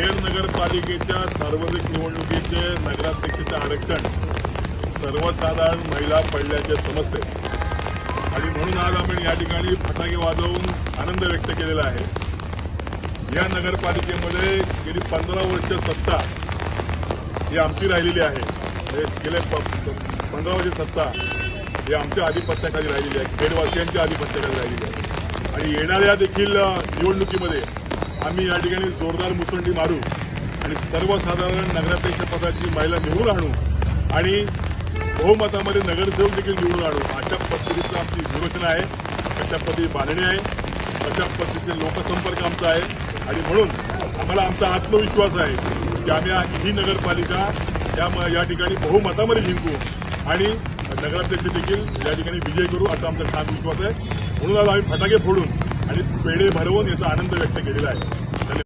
खेड नगरपालिकेच्या सार्वत्रिक निवडणुकीचे नगराध्यक्षाचे आरक्षण सर्वसाधारण महिला पडल्याचे समजते. आणि म्हणून आज आपण या ठिकाणी फटाके वाजवून आनंद व्यक्त केलेला आहे. या नगरपालिकेमध्ये गेली पंधरा वर्ष सत्ता ही आमची राहिलेली आहे. म्हणजे गेले प- पंधरा वर्ष सत्ता ही आमच्या आधिपत्याखाली राहिलेली आहे. खेडवासियांच्या आधिपत्याखाली राहिलेली आहे. आणि येणाऱ्या देखील निवडणुकीमध्ये आम्ही या ठिकाणी जोरदार मुसंडी मारू आणि सर्वसाधारण नगराध्यक्ष पदाची महिला निवडून आणू आणि बहुमतामध्ये नगरसेवक देखील निवडून आणू. अशा पद्धतीचं आमची विरोचना आहे अशा पद्धती बांधणी आहे अशा पद्धतीचे लोकसंपर्क आमचा आहे. आणि म्हणून आम्हाला आमचा आत्मविश्वास आहे की आम्ही ही नगरपालिका या या ठिकाणी बहुमतामध्ये जिंकू आणि नगराध्यक्ष देखील या ठिकाणी विजय करू असा आमचा ठाम विश्वास आहे. म्हणून आज आम्ही फटाके फोडून आणि पेढे भरवून याचा आनंद व्यक्त केलेला आहे.